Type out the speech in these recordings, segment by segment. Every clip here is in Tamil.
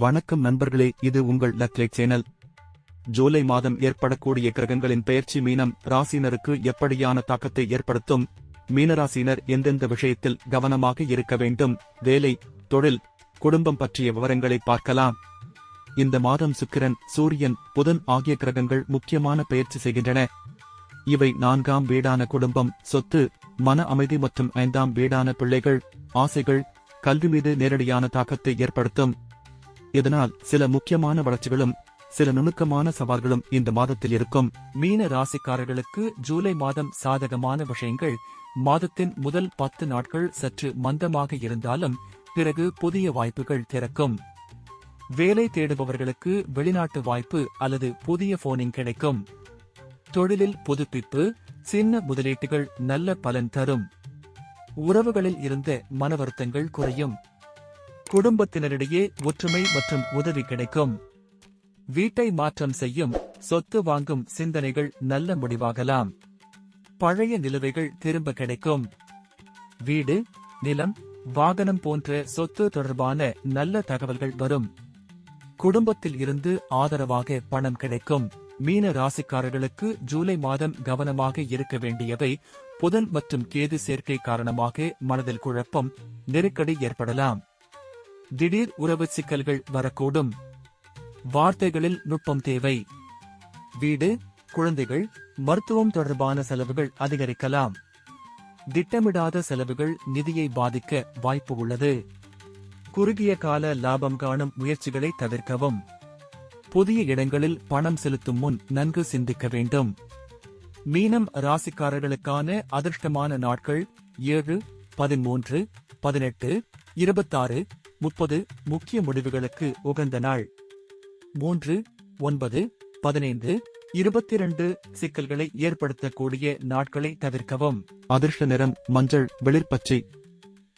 வணக்கம் நண்பர்களே இது உங்கள் லக்லேட் சேனல் ஜூலை மாதம் ஏற்படக்கூடிய கிரகங்களின் பெயர்ச்சி மீனம் ராசினருக்கு எப்படியான தாக்கத்தை ஏற்படுத்தும்? மீனராசினர் எந்தெந்த விஷயத்தில் கவனமாக இருக்க வேண்டும்? வேலை தொழில் குடும்பம் பற்றிய விவரங்களை பார்க்கலாம். இந்த மாதம் சுக்கிரன் சூரியன் புதன் ஆகிய கிரகங்கள் முக்கியமான பெயர்ச்சி செய்கின்றன. இவை நான்காம் வீடான குடும்பம் சொத்து மன அமைதி மற்றும் ஐந்தாம் வீடான பிள்ளைகள் ஆசைகள் கல்வி மீது நேரடியான தாக்கத்தை ஏற்படுத்தும். இதனால் சில முக்கியமான வளர்ச்சிகளும் சில நுணுக்கமான சவால்களும் இந்த மாதத்தில் இருக்கும். மீன ராசிக்காரர்களுக்கு ஜூலை மாதம் சாதகமான விஷயங்கள் மாதத்தின் முதல் பத்து நாட்கள் சற்று மந்தமாக இருந்தாலும் பிறகு புதிய வாய்ப்புகள் திறக்கும். வேலை தேடுபவர்களுக்கு வெளிநாட்டு வாய்ப்பு அல்லது புதிய போனிங் கிடைக்கும். தொழிலில் புதுப்பிப்பு சின்ன முதலீட்டுகள் நல்ல பலன் தரும். உறவுகளில் இருந்த மன வருத்தங்கள் குறையும். குடும்பத்தினரிடையே ஒற்றுமை மற்றும் உதவி கிடைக்கும். வீட்டை மாற்றம் செய்யும் சொத்து வாங்கும் சிந்தனைகள் நல்ல முடிவாகலாம். பழைய நிலுவைகள் திரும்ப கிடைக்கும். வீடு நிலம் வாகனம் போன்ற சொத்து தொடர்பான நல்ல தகவல்கள் வரும். குடும்பத்தில் இருந்து ஆதரவாக பணம் கிடைக்கும். மீன ராசிக்காரர்களுக்கு ஜூலை மாதம் கவனமாக இருக்க வேண்டியவை புதன் மற்றும் கேது சேர்க்கை காரணமாக மனதில் குழப்பம் நெருக்கடி ஏற்படலாம். திடீர் உறவு சிக்கல்கள் வரக்கூடும். வார்த்தைகளில் நுட்பம் தேவை. வீடு குழந்தைகள் மருத்துவம் தொடர்பான செலவுகள் அதிகரிக்கலாம். திட்டமிடாத செலவுகள் நிதியை பாதிக்க வாய்ப்பு உள்ளது. குறுகிய கால லாபம் காணும் முயற்சிகளை தவிர்க்கவும். புதிய இடங்களில் பணம் செலுத்தும் முன் நன்கு சிந்திக்க வேண்டும். மீனம் ராசிக்காரர்களுக்கான அதிர்ஷ்டமான நாட்கள் ஏழு பதிமூன்று பதினெட்டு இருபத்தாறு முப்பது முக்கிய முடிவுகளுக்கு உகந்த நாள். மூன்று ஒன்பது பதினைந்து இருபத்தி இரண்டு சிக்கல்களை ஏற்படுத்தக்கூடிய நாட்களை தவிர்க்கவும். அதிர்ஷ்ட நிறம் மஞ்சள் வெளிர்பச்சை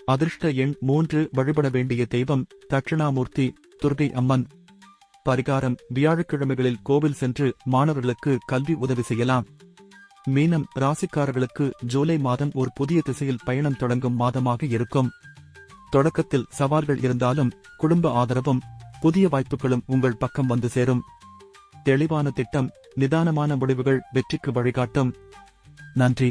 அதிர்ஷ்ட எண் மூன்று வழிபட வேண்டிய தெய்வம் தட்சிணாமூர்த்தி துர்கை அம்மன். பரிகாரம் வியாழக்கிழமைகளில் கோவில் சென்று மாணவர்களுக்கு கல்வி உதவி செய்யலாம். மீனம் ராசிக்காரர்களுக்கு ஜூலை மாதம் ஒரு புதிய திசையில் பயணம் தொடங்கும் மாதமாக இருக்கும். தொடக்கத்தில் சவால்கள் இருந்தாலும் குடும்ப ஆதரவும் புதிய வாய்ப்புகளும் உங்கள் பக்கம் வந்து சேரும். தெளிவான திட்டம் நிதானமான முடிவுகள் வெற்றிக்கு வழிகாட்டும். நன்றி.